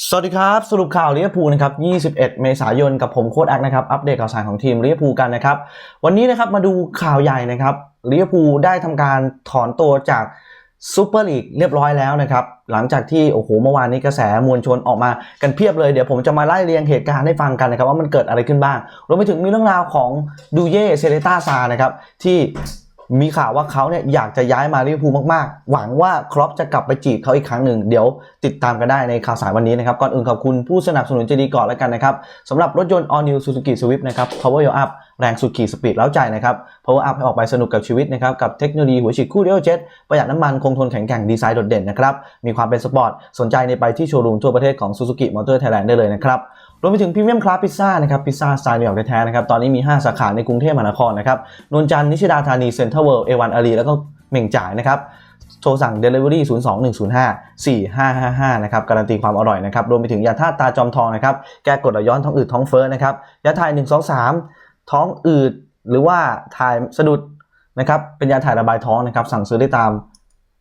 สวัสดีครับ สรุปข่าวลิเวอร์พูลนะครับ 21 เมษายนกับผมโค้ดแอคนะครับ อัปเดตข่าวสารของทีมลิเวอร์พูลกันนะครับ วันนี้นะครับมาดูข่าวใหญ่นะครับลิเวอร์พูลได้ทำการถอนตัวจากซูเปอร์ลีกเรียบร้อยแล้วนะครับ หลังจากที่โอ้โหเมื่อวานนี้กระแสมวลชนออกมากันเพียบเลยเดี๋ยวผมจะมาไล่เรียงเหตุการณ์ให้ฟังกันนะครับ ว่ามันเกิดอะไรขึ้นบ้างรวมไปถึงมีเรื่องราวของดูเย่เซเลต้าซานะครับที่ มีข่าวว่าเขาเนี่ยอยากจะย้ายมาลิเวอร์พูลมากๆ หวังว่าครอปจะกลับไปจีบเขาอีกครั้งหนึ่ง เดี๋ยวติดตามกันได้ในข่าวสารวันนี้นะครับ ก่อนอื่นขอบคุณผู้สนับสนุนใจดีก่อนแล้วกันนะครับสำหรับรถยนต์ All New Suzuki Swift นะครับ Power Your Up แรงสุดขี่สปีดแล้วใจนะครับ Power Up ให้ออกไปสนุกกับชีวิตนะครับกับเทคโนโลยีหัวฉีดคู่เดียวเจ็ตประหยัดน้ำมันคงทนแข็งแกร่งดีไซน์โดดเด่นนะครับมีความเป็นสปอร์ตสนใจในไปที่โชว์รูมทั่วประเทศของ Suzuki Motor Thailand ได้เลยนะครับ รวมไปถึงพรีเมียมคลาสพิซซ่านะครับพิซซ่าสไตล์นิวยอร์กแท้ๆนะครับตอนนี้มี 5 สาขาในกรุงเทพมหานครนะครับนวลจันทร์นิชิดาธานีเซ็นทรัลเวิลด์เอวันอารีแล้วก็เหม่งจ่ายนะครับโทรสั่ง Delivery 02105 4555 นะครับ การันตีความอร่อยนะครับ รวมไปถึงยาธาตุตาจอมทองนะครับ แก้กดไหลย้อนท้องอืดท้องเฟ้อนะครับ ยาถ่าย 123 ท้องอืด หรือว่าถ่ายสะดุดนะครับ เป็นยาถ่ายระบายท้องนะครับ สั่งซื้อได้ตาม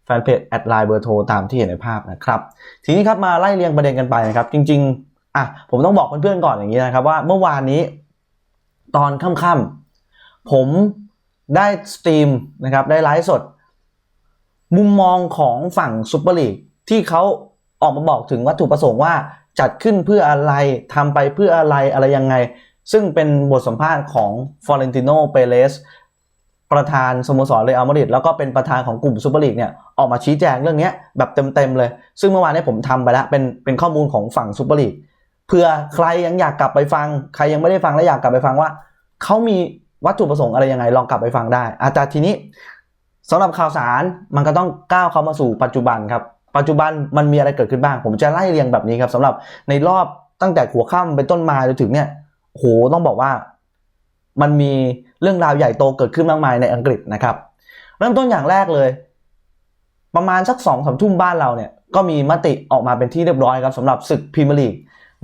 แฟนเพจแอดไลน์เบอร์โทรตามที่เห็นในภาพนะครับ ทีนี้ครับมาไล่เรียงประเด็นกันไปนะครับ จริง ๆ อะผมต้องบอกเพื่อนๆก่อนอย่างนี้นะครับว่าเมื่อวานนี้ตอนค่ำๆผมได้สตรีมนะครับได้ไลฟ์สด มุมมองของฝั่งซูเปอร์ลีกที่เขาออกมาบอกถึงวัตถุประสงค์ว่าจัดขึ้นเพื่ออะไรทำไปเพื่ออะไรอะไรยังไง ซึ่งเป็นบทสัมภาษณ์ของฟลอเรนติโนเปเรสประธานสโมสรเรอัลมาดริดแล้วก็เป็นประธานของกลุ่มซูเปอร์ลีกเนี่ยออกมาชี้แจงเรื่องนี้แบบเต็มๆเลย ซึ่งเมื่อวานนี้ผมทำไปแล้วเป็นเป็นข้อมูลของฝั่งซูเปอร์ลีก เพื่อใครยังอยากกลับไปฟัง ใครยังไม่ได้ฟังและอยากกลับไปฟังว่า เขามีวัตถุประสงค์อะไรยังไงลองกลับไปฟังได้อาจจะทีนี้สำหรับข่าวสารมันก็ต้องก้าวเข้ามาสู่ปัจจุบันครับ ปัจจุบันมันมีอะไรเกิดขึ้นบ้าง ผมจะไล่เรียงแบบนี้ครับสำหรับในรอบตั้งแต่หัวค่ำเป็นต้นมาจนถึงเนี่ยโหต้องบอกว่า มันมีเรื่องราวใหญ่โตเกิดขึ้นมากมายในอังกฤษนะครับ เริ่มต้นอย่างแรกเลย ประมาณสักสองสามทุ่มบ้านเราเนี่ยก็มีมติออกมาเป็นที่เรียบร้อยครับสำหรับศึกพรีเมียร์ลีก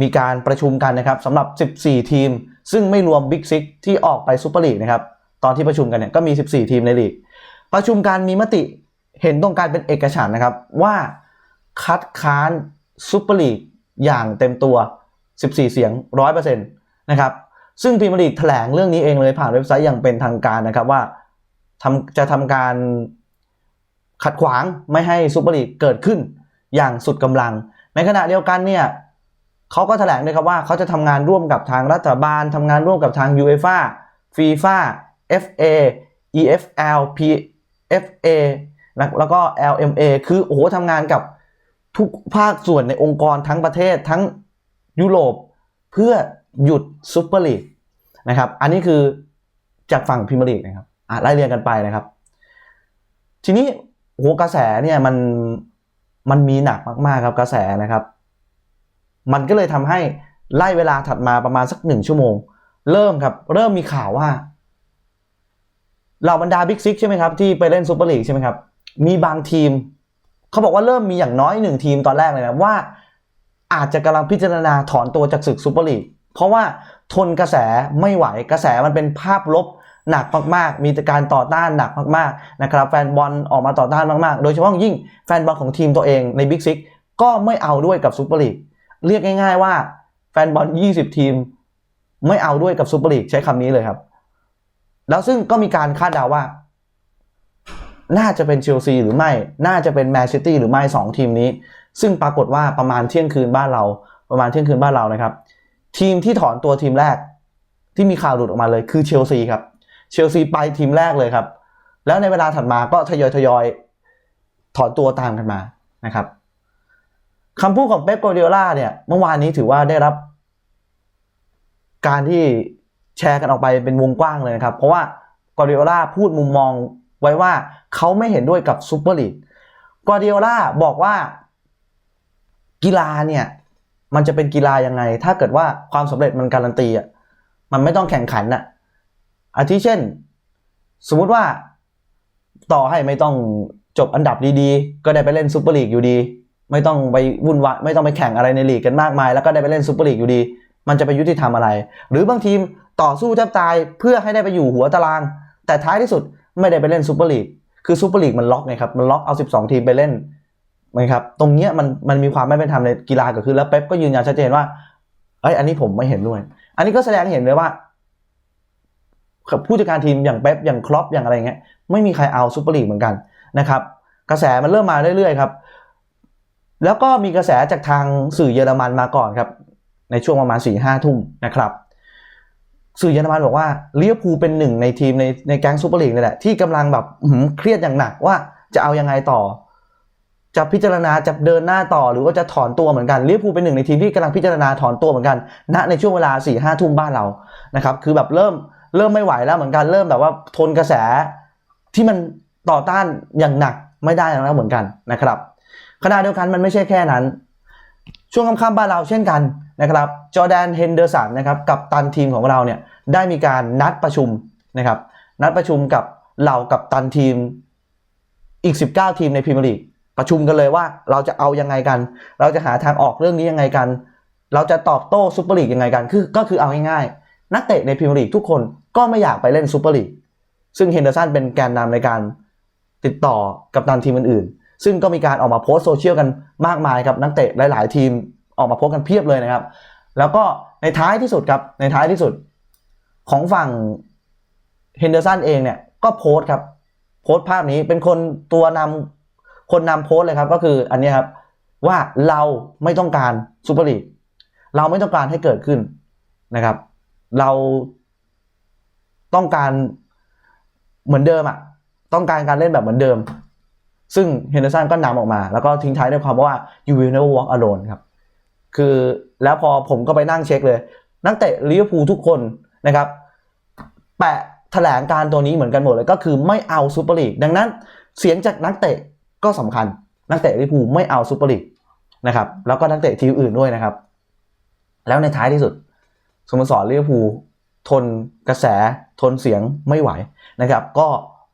มีการประชุมกันนะครับสำหรับ 14 ทีม ซึ่งไม่รวมบิ๊กซิกที่ออกไปซูเปอร์ลีกนะครับตอนที่ประชุมกันเนี่ยก็มี 14 ทีมในลีก ประชุมการมีมติเห็นตรงการเป็นเอกฉันนะครับว่าคัดค้านซูเปอร์ลีกอย่างเต็มตัว 14 เสียง 100%นะครับซึ่งพรีเมียร์ลีกแถลงเรื่องนี้เองเลยผ่านเว็บไซต์อย่างเป็นทางการนะครับว่าทำจะทำการขัดขวางไม่ให้ซูเปอร์ลีกเกิดขึ้นอย่างสุดกำลัง ในขณะเดียวกันเนี่ย เขาก็แถลงด้วยครับว่าเขาจะทำงานร่วมกับทางรัฐบาลทำงานร่วมกับทางยูเอฟ่าฟีฟ่า FA EFL PFA นะแล้วก็ LMA คือโอ้โหทำงานกับทุกภาคส่วนในองค์กรทั้งประเทศทั้งยุโรปเพื่อหยุดซูเปอร์ลีกนะครับ อันนี้คือจากฝั่งพรีเมียร์ลีกนะครับอะไล่เรียงกันไปนะครับ ทีนี้โหกระแสเนี่ยมันมันมีหนักมาก ๆ ครับกระแสนะครับ มันก็เลยทำให้ไล่เวลาถัดมาประมาณสักหนึ่งชั่วโมง เริ่มครับ เริ่มมีข่าวว่าเหล่าบรรดาบิ๊กซิกใช่ไหมครับ ที่ไปเล่นซูเปอร์ลีกใช่ไหมครับ มีบางทีม เขาบอกว่าเริ่มมีอย่างน้อยหนึ่งทีมตอนแรกเลยนะว่า อาจจะกำลังพิจารณาถอนตัวจากศึกซูเปอร์ลีกเพราะว่าทนกระแสไม่ไหวกระแสมันเป็นภาพลบหนักมากๆ มีการต่อต้านหนักมากๆนะครับแฟนบอลออกมาต่อต้านมากๆ โดยเฉพาะยิ่งแฟนบอลของทีมตัวเองในบิ๊กซิกก็ไม่เอาด้วยกับซูเปอร์ลีก เรียกง่าย ๆ ว่าแฟนบอล 20 ทีม ไม่เอาด้วยกับซูเปอร์ลีกใช้คำนี้เลยครับ แล้วซึ่งก็มีการคาดเดาว่า น่าจะเป็นเชลซีหรือไม่ น่าจะเป็นแมนซิตี้หรือไม่สองทีมนี้ ซึ่งปรากฏว่าประมาณเที่ยงคืนบ้านเรา ประมาณเที่ยงคืนบ้านเรานะครับ ทีมที่ถอนตัวทีมแรกที่มีข่าวหลุดออกมาเลยคือเชลซีครับ เชลซีไปทีมแรกเลยครับ แล้วในเวลาถัดมาก็ทยอยทยอยถอนตัวตามกันมานะครับ คำพูดของเป๊ปโกวาร์ดิโอลาเนี่ยเมื่อวานนี้ถือว่าได้รับ การที่แชร์กันออกไปเป็นวงกว้างเลยนะครับ เพราะว่ากวาร์ดิโอลาพูดมุมมองไว้ว่าเขาไม่เห็นด้วยกับซูเปอร์ลีกกวาร์ดิโอลาบอกว่ากีฬาเนี่ย มันจะเป็นกีฬายังไง ถ้าเกิดว่าความสำเร็จมันการันตีอะมันไม่ต้องแข่งขันอะอาทิเช่น สมมุติว่าต่อให้ไม่ต้องจบอันดับดีๆ ก็ได้ไปเล่นซูเปอร์ลีกอยู่ดี ไม่ต้องไปวุ่นวายไม่ต้องไปแข่งอะไรในลีกกันมากมาย แล้วก็ได้ไปเล่นซูเปอร์ลีกอยู่ดี มันจะไปยุติธรรมอะไร หรือบางทีมต่อสู้แทบตายเพื่อให้ได้ไปอยู่หัวตาราง แต่ท้ายที่สุดไม่ได้ไปเล่นซูเปอร์ลีกคือซูเปอร์ลีกมันล็อกไงครับมันล็อกเอา 12 ทีมไปเล่นนะครับตรงเนี้ยมันมันมีความไม่เป็นธรรมในกีฬาเกิดขึ้นแล้วเป๊ปก็ยืนยันชัดเจนว่าเอ้ยอันนี้ผมไม่เห็นด้วย อันนี้ก็แสดงเห็นเลยว่าผู้จัดการทีมอย่างเป๊ปอย่างครอปอย่างอะไรเงี้ยไม่มีใครเอาซูเปอร์ลีกเหมือนกันนะครับกระแสมันเริ่มมาเรื่อยๆครับ แล้วก็มีกระแสจากทางสื่อเยอรมันมาก่อนครับ ในช่วงประมาณ4ี่ห้าทุ่มนะครับ สื่อเยอรมันบอกว่าลิเวอร์พูเป็นหนึ่งในทีมในในแก๊งซูเปอร์ลีกนี่แหละที่กำลังแบบเครียดอย่างหนักว่าจะเอายังไงต่อ จะพิจารณาจะเดินหน้าต่อหรือว่าจะถอนตัวเหมือนกันลิเวอร์พูเป็นหนึ่งในทีมที่กำลังพิจารณาถอนตัวเหมือนกันณในช่วงเวลา4ี่ห้าทุ่มบ้านเรานะครับ คือแบบเริ่มเริ่มไม่ไหวแล้วเหมือนกันเริ่มแบบว่าทนกระแสที่มันต่อต้านอย่างหนักไม่ได้แล้วเหมือนกันนะครับ ขณะเดียวกันมันไม่ใช่แค่นั้น ช่วงค่ำๆบ้านเราเช่นกันนะครับจอแดนเฮนเดอร์สันนะครับกับตันทีมของเราเนี่ยได้มีการนัดประชุมนะครับนัดประชุมกับเหล่ากับตันทีมอีก 19 ทีมในพรีเมียร์ลีกประชุมกันเลยว่าเราจะเอายังไงกัน เราจะหาทางออกเรื่องนี้ยังไงกัน เราจะตอบโต้ซูเปอร์ลีกยังไงกันคือก็คือเอาง่ายๆ นักเตะในพรีเมียร์ลีกทุกคนก็ไม่อยากไปเล่นซูเปอร์ลีกซึ่งเฮนเดอร์สันเป็นแกนนำในการติดต่อกับตันทีมอื่นๆ ซึ่งก็มีการออกมาโพสต์โซเชียลกันมากมายครับนักเตะหลาย ๆ ทีมออกมาโพสกันเพียบเลยนะครับ แล้วก็ในท้ายที่สุดครับในท้ายที่สุดของฝั่งเฮนเดอร์สันเองเนี่ยก็โพสต์ครับโพสต์ภาพนี้เป็นคนตัวนำคนนำโพสต์เลยครับก็คืออันนี้ครับว่าเราไม่ต้องการซูเปอร์ลีกเราไม่ต้องการให้เกิดขึ้นนะครับ เราต้องการเหมือนเดิมอะต้องการการเล่นแบบเหมือนเดิม ซึ่งเฮนเดอร์สันก็นำออกมา แล้วก็ทิ้งท้ายด้วยความว่า you will never walk alone ครับ คือแล้วพอผมก็ไปนั่งเช็คเลย นักเตะลิเวอร์พูลทุกคนนะครับ แปะแถลงการตัวนี้เหมือนกันหมดเลย ก็คือไม่เอาซูเปอร์ลีกดังนั้นเสียงจากนักเตะก็สำคัญ นักเตะลิเวอร์พูลไม่เอาซูเปอร์ลีกนะครับแล้วก็นักเตะทีมอื่นด้วยนะครับ แล้วในท้ายที่สุดสโมสรลิเวอร์พูลทนกระแสทนเสียงไม่ไหวนะครับ ก็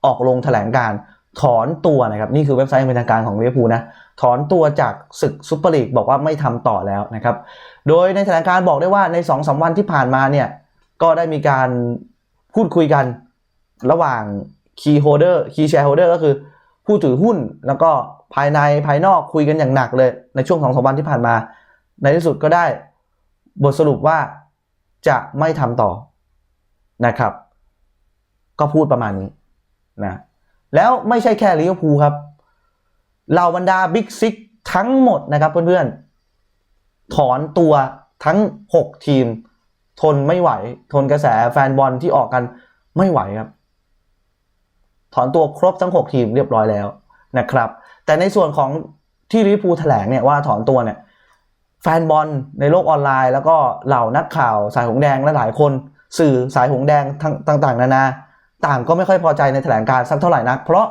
ออกลงแถลงการ ถอนตัวนะครับนี่คือเว็บไซต์เป็นทางการของลิเวอร์พูลนะถอนตัวจากศึกซุปเปอร์ลีกบอกว่าไม่ทำต่อแล้วนะครับโดยในแถลงการบอกได้ว่าใน2อสวันที่ผ่านมาเนี่ยก็ได้มีการพูดคุยกันระหว่าง Key Holder Key Shareholder ก็คือผู้ถือหุ้นแล้วก็ภายในภายนอกคุยกันอย่างหนักเลย ในช่วง2อสวันที่ผ่านมา ในที่สุดก็ได้บทสรุปว่าจะไม่ทำต่อนะครับ ก็พูดประมาณนี้นะ แล้วไม่ใช่แค่ลิเวอร์พูลครับเหล่าบรรดาบิ๊กซิกทั้งหมดนะครับเพื่อนๆ ถอนตัวทั้ง 6 ทีม ทนไม่ไหว ทนกระแสแฟนบอลที่ออกกันไม่ไหวครับ ถอนตัวครบทั้ง 6 ทีมเรียบร้อยแล้วนะครับ แต่ในส่วนของที่ลิเวอร์พูลแถลงเนี่ยว่าถอนตัวเนี่ย แฟนบอลในโลกออนไลน์ แล้วก็เหล่านักข่าวสายหงแดงและหลายคน สื่อสายหงแดงทั้งต่างๆ นานา ต่างก็ไม่ค่อยพอใจในแถลงการสักเท่าไหร่นัก เพราะ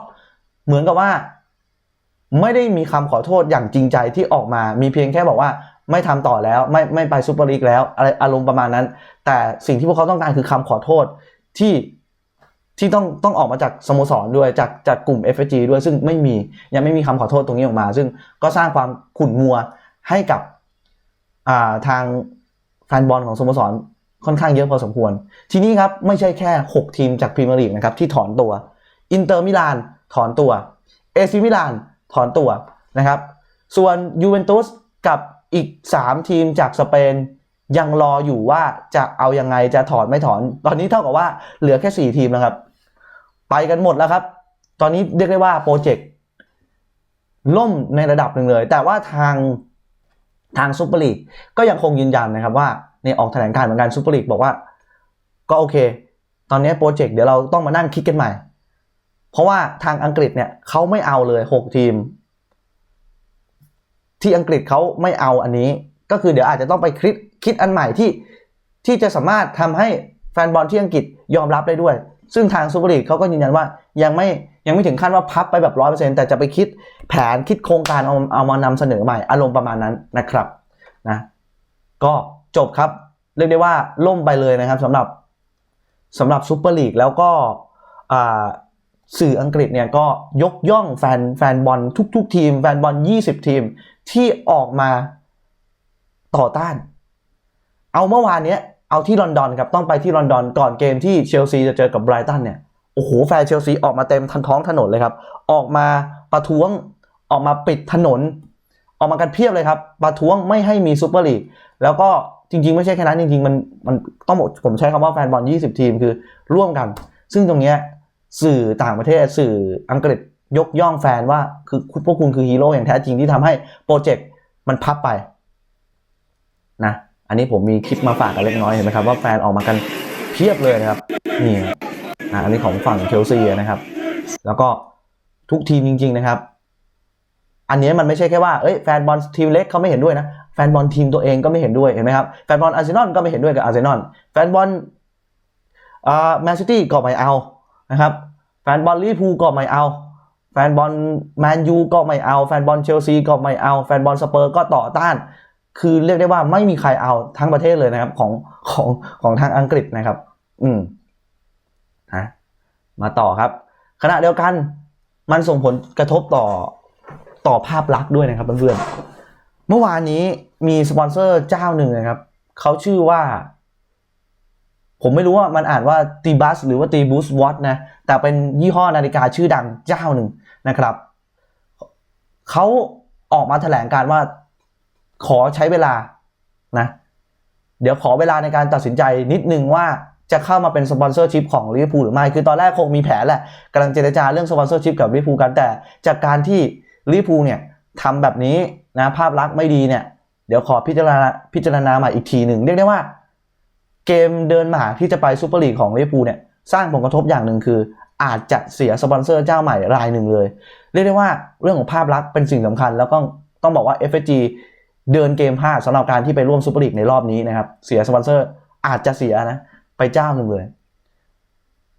เหมือนกับว่า ไม่ได้มีคำขอโทษอย่างจริงใจที่ออกมา มีเพียงแค่บอกว่าไม่ทำต่อแล้ว ไม่ไม่ไปซูเปอร์ลีกแล้วอะไรอารมณ์ประมาณนั้น แต่สิ่งที่พวกเขาต้องการคือคำขอโทษที่ที่ต้องต้องออกมาจากสโมสรด้วยจากจากกลุ่ม f อ g ด้วยซึ่งไม่มียังไม่มีคำขอโทษตรงนี้ออกมา ซึ่งก็สร้างความขุ่นมัวให้กับาทางแฟนบอลของสโมสร ค่อนข้างเยอะพอสมควร ทีนี้ครับไม่ใช่แค่ 6 ทีมจากพรีเมียร์ลีกนะครับที่ถอนตัว อินเตอร์มิลานถอนตัว เอซิมิลานถอนตัวนะครับ ส่วนยูเวนตุสกับอีก 3 ทีมจากสเปนยังรออยู่ว่าจะเอายังไงจะถอนไม่ถอน ตอนนี้เท่ากับว่าเหลือแค่ 4 ทีมแล้วครับ ไปกันหมดแล้วครับ ตอนนี้เรียกได้ว่าโปรเจกต์ล่มในระดับหนึ่งเลย แต่ว่าทางทางซูเปอร์ลีกก็ยังคงยืนยันนะครับว่า ในออกแถลงการเหมือนกันซูเปอร์ลีกบอกว่า ก็โอเค ตอนนี้โปรเจกต์เดี๋ยวเราต้องมานั่งคิดกันใหม่ เพราะว่าทางอังกฤษเนี่ยเขาไม่เอาเลย 6 ทีม ที่อังกฤษเขาไม่เอาอันนี้ ก็คือเดี๋ยวอาจจะต้องไปคิดคิดอันใหม่ที่ที่จะสามารถทำให้แฟนบอลที่อังกฤษยอมรับได้ด้วย ซึ่งทางซูเปอร์ลีกเขาก็ยืนยันว่ายังไม่ยังไม่ถึงขั้นว่าพับไปแบบร้อยเปอร์เซ็นต์แต่จะไปคิดแผนคิดโครงการเอาเอามานำเสนอใหม่อารมณ์ประมาณนั้นนะครับนะก็ จบครับ เรียกได้ว่าล่มไปเลยนะครับสำหรับสำหรับซูเปอร์ลีกแล้วก็สื่ออังกฤษเนี่ยก็ยกย่องแฟนแฟนบอลทุก ๆ ทีม แฟนบอล 20 ทีมที่ออกมาต่อต้าน เอาเมื่อวานเนี้ยเอาที่ลอนดอนครับต้องไปที่ลอนดอนก่อนเกมที่เชลซีจะเจอกับไบรตันเนี่ยโอ้โหแฟนเชลซีออกมาเต็มทันท้องถนนเลยครับ ออกมาประท้วงออกมาปิดถนน ออกมากันเพียบเลยครับประท้วงไม่ให้มีซูเปอร์ลีกแล้วก็ จริง ๆ ไม่ใช่แค่นั้นจริง ๆ มันมันต้องบอกผมใช้คำว่าแฟนบอล 20 ทีมคือร่วมกัน ซึ่งตรงเนี้ยสื่อต่างประเทศสื่ออังกฤษยกย่องแฟนว่าคือพวกคุณคือฮีโร่อย่างแท้จริงที่ทำให้โปรเจกต์มันพับไปนะอันนี้ผมมีคลิปมาฝากกันเล็กน้อยเห็นไหมครับว่าแฟนออกมากันเพียบเลยนะครับนี่นะอันนี้ของฝั่งเชลซีนะครับ แล้วก็ทุกทีมจริง ๆ นะครับ อันนี้มันไม่ใช่แค่ว่าเอ้ยแฟนบอลทีมเล็กเขาไม่เห็นด้วยนะ แฟนบอลทีมตัวเองก็ไม่เห็นด้วยเห็นไหมครับแฟนบอลอาร์เซนอลก็ไม่เห็นด้วยกับอาร์เซนอลแฟนบอลอ่าแมนซิตี้ก็ไม่เอานะครับแฟนบอลลิเวอร์พูลก็ไม่เอา แฟนบอลแมนยูก็ไม่เอา แฟนบอลเชลซีก็ไม่เอา แฟนบอลสเปอร์ก็ต่อต้าน คือเรียกได้ว่าไม่มีใครเอาทั้งประเทศเลยนะครับของของของทางอังกฤษนะครับ อืมฮะมาต่อครับ ขณะเดียวกันมันส่งผลกระทบต่อต่อภาพลักษณ์ด้วยนะครับเพื่อนๆ เมื่อวานนี้มีสปอนเซอร์เจ้าหนึ่งนะครับ เขาชื่อว่า ผมไม่รู้ว่ามันอ่านว่าตีบัสหรือว่าตีบูสวอตนะ แต่เป็นยี่ห้อนาฬิกาชื่อดังเจ้าหนึ่งนะครับ เขาออกมาแถลงการว่าขอใช้เวลานะ เดี๋ยวขอเวลาในการตัดสินใจนิดนึงว่าจะเข้ามาเป็นสปอนเซอร์ชิพของลิเวอร์พูลหรือไม่ คือตอนแรกคงมีแผนแหละกำลังเจรจาเรื่องสปอนเซอร์ชิพกับลิเวอร์พูลกันแต่จากการที่ลิเวอร์พูลเนี่ยทำแบบนี้ นะภาพลักษณ์ไม่ดีเนี่ย เดี๋ยวขอพิจารณาพิจารณาใหม่อีกทีหนึ่งเรียกได้ว่า เกมเดินหมาที่จะไปซูเปอร์ลีกของลิเวอร์พูลเนี่ยสร้างผลกระทบอย่างหนึ่งคือ อาจจะเสียสปอนเซอร์เจ้าใหม่รายหนึ่งเลย เรียกได้ว่าเรื่องของภาพลักษณ์เป็นสิ่งสำคัญ แล้วก็ต้องบอกว่า FSG เดินเกมพลาดสำหรับการที่ไปร่วมซูเปอร์ลีกในรอบนี้นะครับเสียสปอนเซอร์อาจจะเสียนะไปเจ้าหนึ่งเลย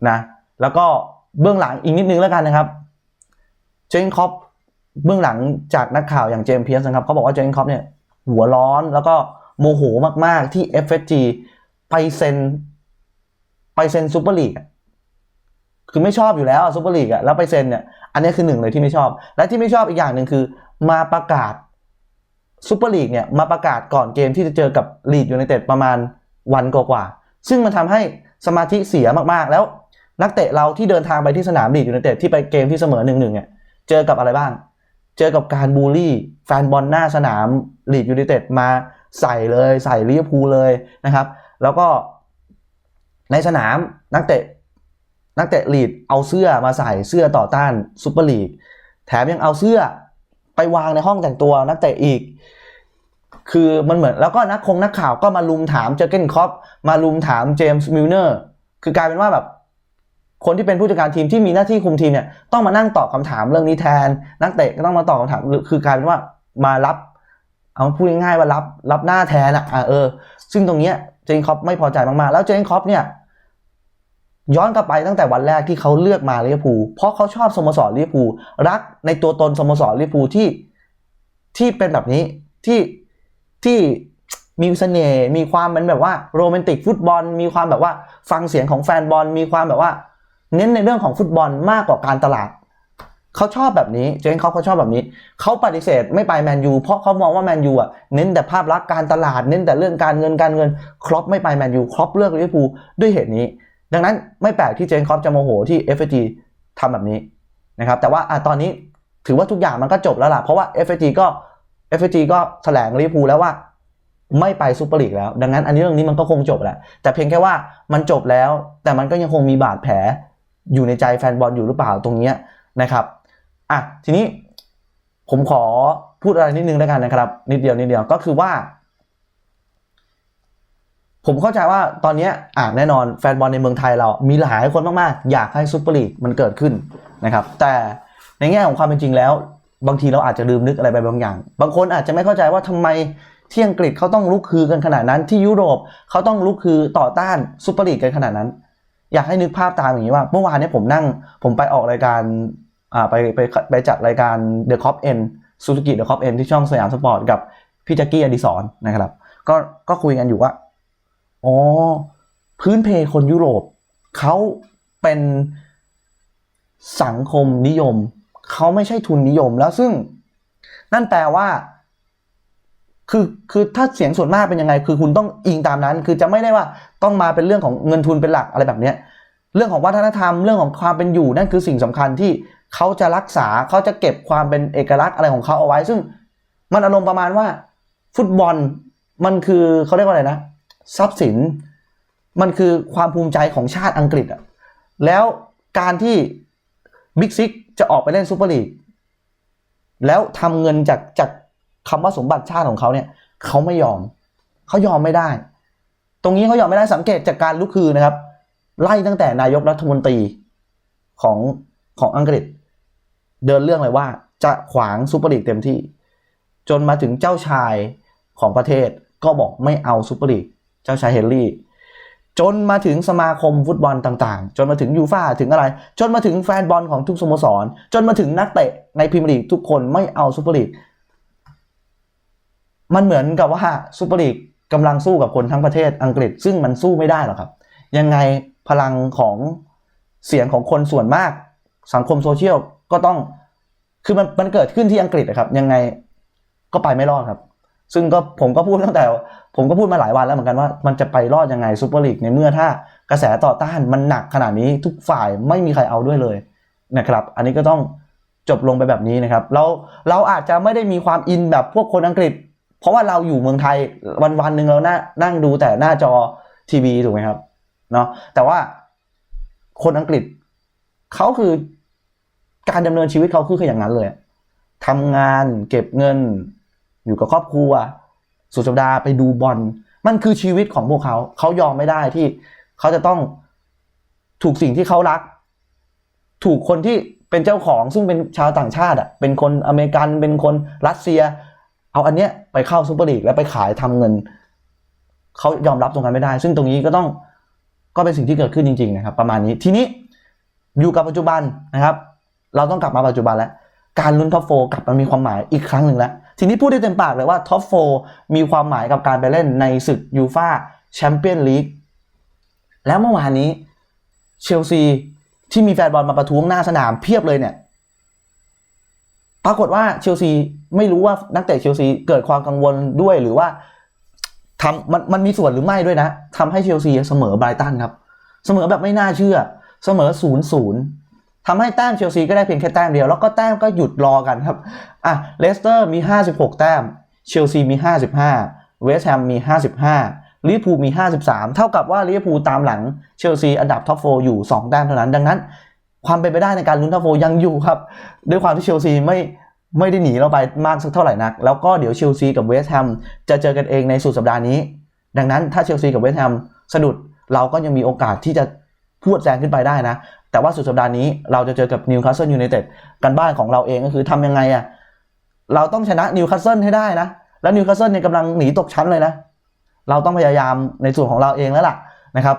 นะแล้วก็เบื้องหลังอีกนิดนึงแล้วกันนะครับ เจนคอป เบื้องหลังจากนักข่าวอย่างเจมส์เพียสนะครับเขาบอกว่าเจนคอปเนี่ยหัวร้อนแล้วก็โมโหมากๆที่ FSG ไปเซ็นไปเซ็นซูเปอร์ลีกคือไม่ชอบอยู่แล้วซูเปอร์ลีกอะแล้วไปเซ็นเนี่ยอันนี้คือหนึ่งเลยที่ไม่ชอบ และที่ไม่ชอบอีกอย่างหนึ่งคือ มาประกาศซูเปอร์ลีกเนี่ยมาประกาศก่อนเกมที่จะเจอกับลีดอยูไนเต็ดประมาณวันกว่าๆซึ่งมันทำให้สมาธิเสียมากๆ แล้วนักเตะเราที่เดินทางไปที่สนามลีดอยูไนเต็ดที่ไปเกมที่เสมอหนึ่งหนึ่งเนี่ยเจอกับอะไรบ้าง เจอกับการบูลลี่ แฟนบอลหน้าสนามลีดยูไนเต็ดมาใส่เลยใส่ลิเวอร์พูลเลยนะครับ แล้วก็ในสนามนักเตะนักเตะลีดเอาเสื้อมาใส่เสื้อต่อต้านซูเปอร์ลีกแถมยังเอาเสื้อไปวางในห้องแต่งตัวนักเตะอีก คือมันเหมือนแล้วก็นักคงนักข่าวก็มาลุมถามเจอเกนคอปมาลุมถามเจมส์มิลเนอร์คือกลายเป็นว่าแบบ คนที่เป็นผู้จัดการทีมที่มีหน้าที่คุมทีมเนี่ยต้องมานั่งตอบคำถามเรื่องนี้แทน นักเตะก็ต้องมาตอบคำถามคือกลายเป็นว่ามารับ เอาพูดง่ายๆว่ารับรับหน้าแทนอะอะเออ ซึ่งตรงเนี้ยเจนคอปไม่พอใจมากๆ แล้วเจนคอปเนี่ยย้อนกลับไปตั้งแต่วันแรกที่เขาเลือกมาลิเวอร์พูลเพราะเขาชอบสโมสรลิเวอร์พูลรักในตัวตนสโมสรลิเวอร์พูลที่ที่เป็นแบบนี้ที่ที่มีเสน่ห์มีความเป็นแบบว่าโรแมนติกฟุตบอล มีความแบบว่าฟังเสียงของแฟนบอล มีความแบบว่า เน้นในเรื่องของฟุตบอลมากกว่าการตลาดเขาชอบแบบนี้เจนเขาเขาชอบแบบนี้เขาปฏิเสธไม่ไปแมนยูเพราะเขามองว่าแมนยูอะเน้นแต่ภาพลักษณ์การตลาดเน้นแต่เรื่องการเงินการเงิน ครอปไม่ไปแมนยูครอปเลือกลิเวอร์พูลด้วยเหตุนี้ ดังนั้นไม่แปลกที่เจนคอปจะโมโหที่ FG ทำแบบนี้นะครับแต่ว่าอตอนนี้ถือว่าทุกอย่างมันก็จบแล้วล่ะ เพราะว่า FG ก็ FG ก็แถลงลิเวอร์พูลแล้วว่าไม่ไปซูเปอร์ลีกแล้ว ดังนั้นอันนี้เรื่องนี้มันก็คงจบแหละแต่เพียงแค่ว่ามันจบแล้ว แต่มันก็ยังคงมีบาดแผล อยู่ในใจแฟนบอลอยู่หรือเปล่าตรงเนี้ยนะครับอะทีนี้ผมขอพูดอะไรนิดนึงแล้วกันนะครับ นิดเดียวนิดเดียวก็คือว่า ผมเข้าใจว่าตอนนี้อ่าแน่นอนแฟนบอลในเมืองไทยเรา มีหลายคนมากๆ อยากให้ซูเปอร์ลีกมันเกิดขึ้นนะครับ แต่ในแง่ของความเป็นจริงแล้ว บางทีเราอาจจะลืมนึกอะไรไปบางอย่าง บางคนอาจจะไม่เข้าใจว่าทำไมที่อังกฤษเขาต้องลุกฮือกันขนาดนั้นที่ยุโรปเขาต้องลุกฮือต่อต้านซูเปอร์ลีกกันขนาดนั้น อยากให้นึกภาพตามอย่างนี้ว่าเมื่อวานนี้ผมนั่งผมไปออกรายการอ่าไปไปไปจัดรายการ The Cop N ซูซูกิ The Cop N ที่ช่องสยามสปอร์ตกับพี่แจ็กกี้อดิศรนะครับ ก็ก็คุยกันอยู่ว่า อ๋อ พื้นเพคนยุโรปเขาเป็นสังคมนิยม เขาไม่ใช่ทุนนิยมแล้วซึ่งนั่นแปลว่า คือคือถ้าเสียงส่วนมากเป็นยังไง คือคุณต้องอิงตามนั้น คือจะไม่ได้ว่าต้องมาเป็นเรื่องของเงินทุนเป็นหลักอะไรแบบเนี้ยเรื่องของวัฒนธรรมเรื่องของความเป็นอยู่นั่นคือสิ่งสำคัญที่เขาจะรักษาเขาจะเก็บความเป็นเอกลักษณ์อะไรของเขาเอาไว้ ซึ่งมันอารมณ์ประมาณว่า ฟุตบอลมันคือเขาเรียกว่าอะไรนะ ทรัพย์สิน มันคือความภูมิใจของชาติอังกฤษอะแล้วการที่บิ๊กซิกจะออกไปเล่นซูเปอร์ลีกแล้วทำเงินจากจาก คำว่าสมบัติชาติของเขาเนี่ยเขาไม่ยอมเขายอมไม่ได้ ตรงนี้เขายอมไม่ได้สังเกตจากการลุกคือนะครับ ไล่ตั้งแต่นายกรัฐมนตรีของของอังกฤษ เดินเรื่องเลยว่าจะขวางซูเปอร์ลีกเต็มที่ จนมาถึงเจ้าชายของประเทศก็บอกไม่เอาซูเปอร์ลีกเจ้าชายเฮนรี่จนมาถึงสมาคมฟุตบอลต่างๆ จนมาถึงยูฟ่าถึงอะไร จนมาถึงแฟนบอลของทุกสโมสร จนมาถึงนักเตะในพรีเมียร์ลีกทุกคนไม่เอาซูเปอร์ลีก มันเหมือนกับว่าซูเปอร์ลีกกำลังสู้กับคนทั้งประเทศอังกฤษ ซึ่งมันสู้ไม่ได้หรอกครับ ยังไงพลังของเสียงของคนส่วนมาก สังคมโซเชียลก็ต้องคือมันมันเกิดขึ้นที่อังกฤษนะครับ ยังไงก็ไปไม่รอดครับ ซึ่งก็ผมก็พูดตั้งแต่ ผมก็พูดมาหลายวันแล้วเหมือนกันว่ามันจะไปรอดยังไงซูเปอร์ลีกในเมื่อถ้ากระแสต่อต้านมันหนักขนาดนี้ทุกฝ่ายไม่มีใครเอาด้วยเลยนะครับ อันนี้ก็ต้องจบลงไปแบบนี้นะครับ เราเราอาจจะไม่ได้มีความอินแบบพวกคนอังกฤษ เพราะว่าเราอยู่เมืองไทยวันวันๆหนึ่งเรานั่งนั่งดูแต่หน้าจอทีวีถูกไหมครับเนาะแต่ว่าคนอังกฤษเขาคือการดำเนินชีวิตเขาคือคืออย่างนั้นเลยทำงานเก็บเงิน อยู่กับครอบครัว สุดสัปดาห์ไปดูบอลมันคือชีวิตของพวกเขา เขายอมไม่ได้ที่เขาจะต้องถูกสิ่งที่เขารัก ถูกคนที่เป็นเจ้าของซึ่งเป็นชาวต่างชาติอะเป็นคนอเมริกันเป็นคนรัสเซีย เอาอันเนี้ยไปเข้าซูเปอร์ลีกแล้วไปขายทำเงินเขายอมรับตรงนั้นไม่ได้ ซึ่งตรงนี้ก็ต้องก็เป็นสิ่งที่เกิดขึ้นจริง ๆ นะครับ ประมาณนี้ทีนี้อยู่กับปัจจุบันนะครับ เราต้องกลับมาปัจจุบันแล้ว การลุ้นท็อปโฟกลับมามีความหมายอีกครั้งหนึ่งแล้ว ทีนี้พูดได้เต็มปากเลยว่าท็อปโฟมีความหมายกับการไปเล่นในศึกยูฟาแชมเปี้ยนลีกแล้วเมื่อวานนี้เชลซีที่มีแฟนบอลมาประท้วงหน้าสนามเพียบเลยเนี่ย ปรากฏว่าเชลซี ไม่รู้ว่านักเตะเชลซีเกิดความกังวลด้วยหรือว่าทำมันมันมีส่วนหรือไม่ด้วยนะทำให้เชลซีเสมอไบรตันครับ เสมอแบบไม่น่าเชื่อ เสมอศูนย์ศูนย์ทำให้แต้มเชลซีก็ได้เพียงแค่แต้มเดียว แล้วก็แต้มก็หยุดรอกันครับอะเลสเตอร์มี 56 แต้มเชลซีมี 55 เวสต์แฮมมี 55ลิเวอร์พูลมี 53 เท่ากับว่าลิเวอร์พูลตามหลังเชลซีอันดับท็อปโฟอยู่ 2 แต้มเท่านั้น ดังนั้น ความเป็นไปได้ในการลุ้นท็อปโฟยังอยู่ครับ ด้วยความที่เชลซีไม่ ไม่ได้หนีเราไปมากสักเท่าไหร่นัก แล้วก็เดี๋ยวเชลซีกับเวสต์แฮมจะเจอกันเองในสุดสัปดาห์นี้ ดังนั้นถ้าเชลซีกับเวสต์แฮมสะดุดเราก็ยังมีโอกาสที่จะพูดแซงขึ้นไปได้นะ แต่ว่าสุดสัปดาห์นี้เราจะเจอกับนิวคาสเซิลยูไนเต็ดกันบ้านของเราเองก็คือทำยังไงอะ่ะเราต้องชนะนิวคาสเซิลให้ได้นะ แล้วนิวคาสเซิลเนี่ยกำลังหนีตกชั้นเลยนะ เราต้องพยายามในส่วนของเราเองแล้วล่ะนะครับ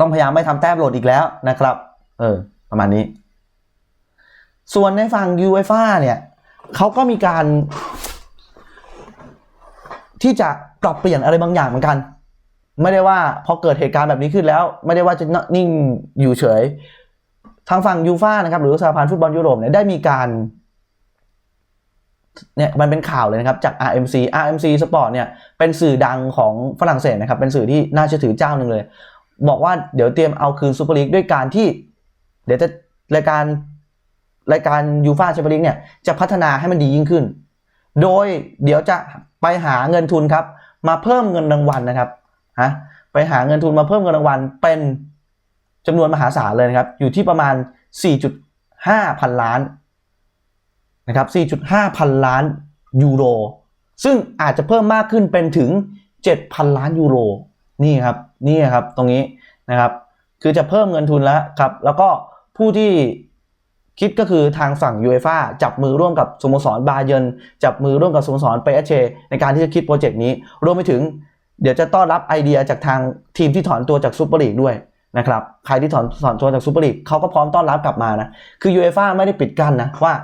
ต้องพยายามไม่ทำแต้มโหลดอีกแล้วนะครับ เออ ประมาณนี้ ส่วนในฝั่งยูเอฟ่าเนี่ยเขาก็มีการ ที่จะปรับเปลี่ยนอะไรบางอย่างเหมือนกัน ไม่ได้ว่าพอเกิดเหตุการณ์แบบนี้ขึ้นแล้ว ไม่ได้ว่าจะนิ่งอยู่เฉย ทางฝั่งยูฟ่านะครับ หรือสหพันธ์ฟุตบอลยุโรปเนี่ยได้มีการเนี่ยมันเป็นข่าวเลยนะครับจาก RMC RMC Sport เนี่ยเป็นสื่อดังของฝรั่งเศสนะครับ เป็นสื่อที่น่าเชื่อถือเจ้าหนึ่งเลย บอกว่าเดี๋ยวเตรียมเอาคืนซูเปอร์ลีกด้วยการที่ เดี๋ยวจะรายการ รายการยูฟาแชมเปี้ยนลีกเนี่ยจะพัฒนาให้มันดียิ่งขึ้น โดยเดี๋ยวจะไปหาเงินทุนครับ มาเพิ่มเงินรางวัลนะครับฮะไปหาเงินทุนมาเพิ่มเงินรางวัลเป็นจำนวนมหาศาลเลยนะครับ อยู่ที่ประมาณ 4.5 พันล้านนะครับ 4.5 พันล้านยูโร ซึ่งอาจจะเพิ่มมากขึ้นเป็นถึง 7,000 ล้านยูโร นี่ครับ นี่ครับ ตรงนี้นะครับ คือจะเพิ่มเงินทุนแล้วครับ แล้วก็ผู้ที่ คิดก็คือทางฝั่งยูเอฟ่าจับมือร่วมกับสโมสรบาเยร์นจับมือร่วมกับสโมสรเปเชในการที่จะคิดโปรเจกต์นี้ รวมไปถึง เดี๋ยวจะต้อนรับไอเดียจากทางทีมที่ถอนตัวจากซูเปอร์ลีกด้วยนะครับใครที่ถอนถอนตัวจากซูเปอร์ลีกเขาก็พร้อมต้อนรับกลับมานะคือยูเอฟ่าไม่ได้ปิดกั้นนะว่า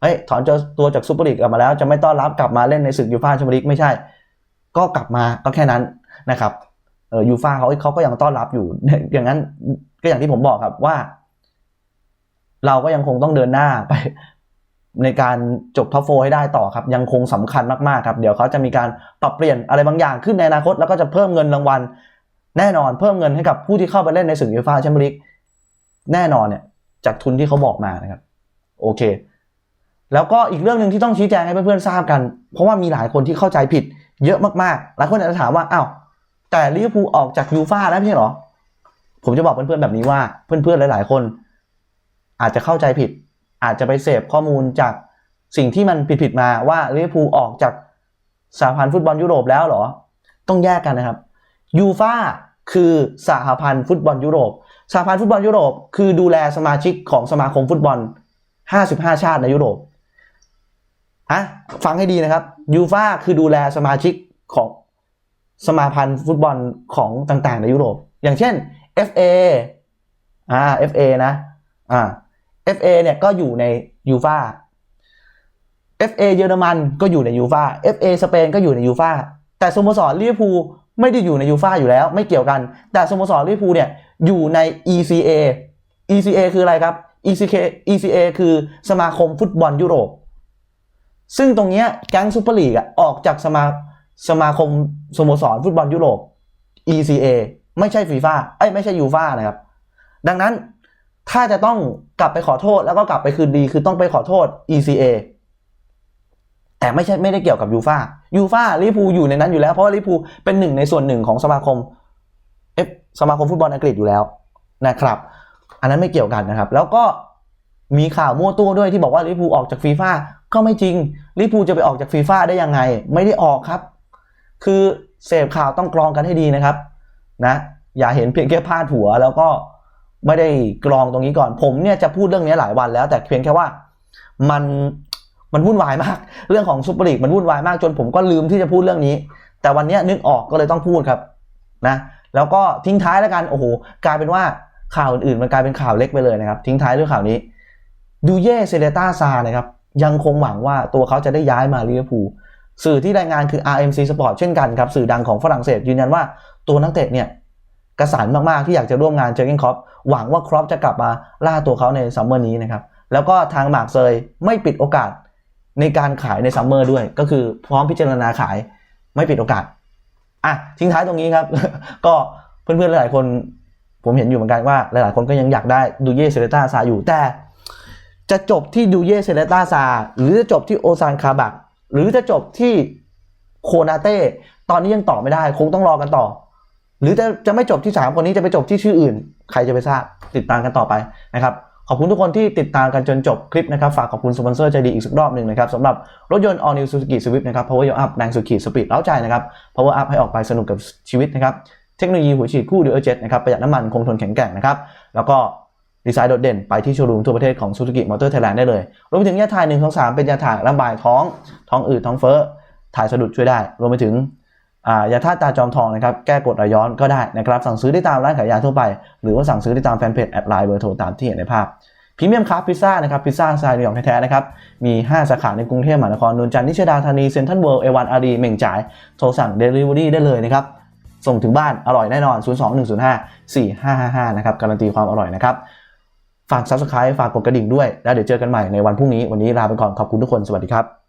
เฮ้ยถอนตัวจากซูเปอร์ลีกกลับมาแล้วจะไม่ต้อนรับกลับมาเล่นในศึกยูฟ่าแชมเปี้ยนลีกไม่ใช่ ก็กลับมาก็แค่นั้นนะครับเออยูฟ่าเขาเขาก็ยังต้อนรับอยู่อย่างนั้นก็อย่างที่ผมบอกครับว่า เราก็ยังคงต้องเดินหน้าไป ในการจบท็อปโฟให้ได้ต่อครับ ยังคงสำคัญมากๆครับ เดี๋ยวเขาจะมีการปรับเปลี่ยนอะไรบางอย่างขึ้นในอนาคต แล้วก็จะเพิ่มเงินรางวัล แน่นอนเพิ่มเงินให้กับผู้ที่เข้าไปเล่นในศึกยูฟ่าแชมเปี้ยนลีกแน่นอนเนี่ยจากทุนที่เขาบอกมานะครับ โอเค แล้วก็อีกเรื่องหนึ่งที่ต้องชี้แจงให้เพื่อนๆทราบกัน เพราะว่ามีหลายคนที่เข้าใจผิด เยอะมากๆหลายคนอาจจะถามว่าอ้าวแต่ลิเวอร์พูลออกจากยูฟ่าแล้วไม่ใช่หรอผมจะบอกเพื่อนๆแบบนี้ว่าเพื่อนๆหลาย ๆ คน อาจจะเข้าใจผิด อาจจะไปเสพข้อมูลจากสิ่งที่มันผิดๆมาว่าลิเวอร์พูลออกจากสหพันธ์ฟุตบอลยุโรปแล้วหรอ ต้องแยกกันนะครับยูฟ่าคือสหพันธ์ฟุตบอลยุโรป สหพันธ์ฟุตบอลยุโรป คือดูแลสมาชิกของสมาคมฟุตบอล 55 ชาติในยุโรปอะฟังให้ดีนะครับยูฟ่าคือดูแลสมาชิกของสมาพันธ์ฟุตบอลของต่างๆ ในยุโรป อย่างเช่น FA อ่า FA นะ อ่า FA เนี่ยก็อยู่ในยูฟ่า FA เยอรมันก็อยู่ในยูฟ่า FA สเปนก็อยู่ในยูฟ่าแต่สโมสรลิเวอร์พูลไม่ได้อยู่ในยูฟ่าอยู่แล้ว ไม่เกี่ยวกัน แต่สโมสรลิเวอร์พูลเนี่ยอยู่ใน ECA ECA คืออะไรครับ ECA ECA คือสมาคมฟุตบอลยุโรป ซึ่งตรงเนี้ยแก๊งซูเปอร์ลีกออกจากสมาสมาคมสโมสรฟุตบอลยุโรป ECA ไม่ใช่ฟีฟ่าไอ้ไม่ใช่ยูฟ่านะครับ ดังนั้น ถ้าจะต้องกลับไปขอโทษแล้วก็กลับไปคืนดี คือต้องไปขอโทษ ECA แต่ไม่ใช่ไม่ได้เกี่ยวกับยูฟ่ายูฟ่าลิเวอร์พูอยู่ในนั้นอยู่แล้วเพราะว่าลิเวอร์พูเป็นหนึ่งในส่วนหนึ่งของสมาคมเอฟสมาคมฟุตบอลอังกฤษอยู่แล้วนะครับ อันนั้นไม่เกี่ยวกันนะครับ แล้วก็มีข่าวมั่วตัวด้วยที่บอกว่าลิเวอร์พูออกจากฟีฟ่าก็ไม่จริงลิเวอร์พูจะไปออกจากฟีฟ่าได้ยังไง ไม่ได้ออกครับ คือเสพข่าวต้องกรองกันให้ดีนะครับนะอย่าเห็นเพียงแค่พาดหัวแล้วก็ ไม่ได้กรองตรงนี้ก่อน ผมเนี่ยจะพูดเรื่องนี้หลายวันแล้ว แต่เพียงแค่ว่ามันมันวุ่นวายมาก เรื่องของซุปเปอร์ลีกมันวุ่นวายมากจนผมก็ลืมที่จะพูดเรื่องนี้ แต่วันนี้นึกออกก็เลยต้องพูดครับนะแล้วก็ทิ้งท้ายแล้วกันโอ้โหกลายเป็นว่าข่าวอื่นๆมันกลายเป็นข่าวเล็กไปเลยนะครับ ทิ้งท้ายเรื่องข่าวนี้ดูเย่เซเลต้าซานะครับยังคงหวังว่าตัวเขาจะได้ย้ายมาลิเวอร์พูลสื่อที่รายงานคือ RMC Sport เช่นกันครับ สื่อดังของฝรั่งเศสยืนยันว่าตัวนักเตะเนี่ยกระสันมากๆที่อยากจะร่วมงานเจอร์เกนคอป หวังว่าครอปจะกลับมาล่าตัวเขาในซัมเมอร์นี้นะครับแล้วก็ทางหมากเซยไม่ปิดโอกาสในการขายในซัมเมอร์ด้วย ก็คือพร้อมพิจารณาขายไม่ปิดโอกาสอะทิ้งท้ายตรงนี้ครับ ก็เพื่อนๆหลายๆคนผมเห็นอยู่เหมือนกันว่าหลายๆคนก็ยังอยากได้ดูเย่เซเลต้าซาอยู่แต่จะจบที่ดูเย่เซเลต้าซาหรือจะจบที่โอซานคาบักหรือจะจบที่โคนาเต้ตอนนี้ยังต่อไม่ได้ คงต้องรอกันต่อ หรือจะจะไม่จบที่ 3 คนนี้จะไปจบที่ชื่ออื่น ใครจะไปทราบติดตามกันต่อไปนะครับขอบคุณทุกคนที่ติดตามกันจนจบคลิปนะครับ ฝากขอบคุณสปอนเซอร์ใจดีอีกสักรอบหนึ่งนะครับสำหรับรถยนต์ All New Suzuki Swift นะครับ Power Your Up แรงสุดขีดสปีดเล้าใจนะครับ Power Up ให้ออกไปสนุกกับชีวิตนะครับ เทคโนโลยีหัวฉีดคู่ Dual Jet นะครับ ประหยัดน้ำมันคงทนแข็งแกร่งนะครับ แล้วก็ดีไซน์โดดเด่นไปที่โชว์รูมทั่วประเทศของ Suzuki Motor Thailand ได้เลยรวมไปถึงยาถ่าย1 2 3เป็นยาถ่ายระบายท้องท้องอืดท้องเฟ้อถ่ายสะดุดช่วยได้ รวมไปถึง ยาธาตุตาจอมทองนะครับแก้กดไหลย้อนก็ได้นะครับสั่งซื้อได้ตามร้านขายยาทั่วไป หรือว่าสั่งซื้อได้ตามแฟนเพจแอดไลน์เบอร์โทรตามที่เห็นในภาพพรีเมียมคราฟพิซซ่านะครับพิซซ่าสไตล์นิวยอร์กแท้ๆนะครับมี 5 สาขาในกรุงเทพมหานครนนทจันทร์นิชดาธานีเซ็นทรัลเวิลด์เอวันอารีเหม่งจ่าย โทรสั่งเดลิเวอรี่ได้เลยนะครับส่งถึงบ้านอร่อยแน่นอน 02105 4555 นะครับการันตีความอร่อยนะครับฝาก Subscribe ฝากกดกระดิ่งด้วย แล้วเดี๋ยวเจอกันใหม่ในวันพรุ่งนี้วันนี้ลาไปก่อนขอบคุณทุกคนสวัสดีครับ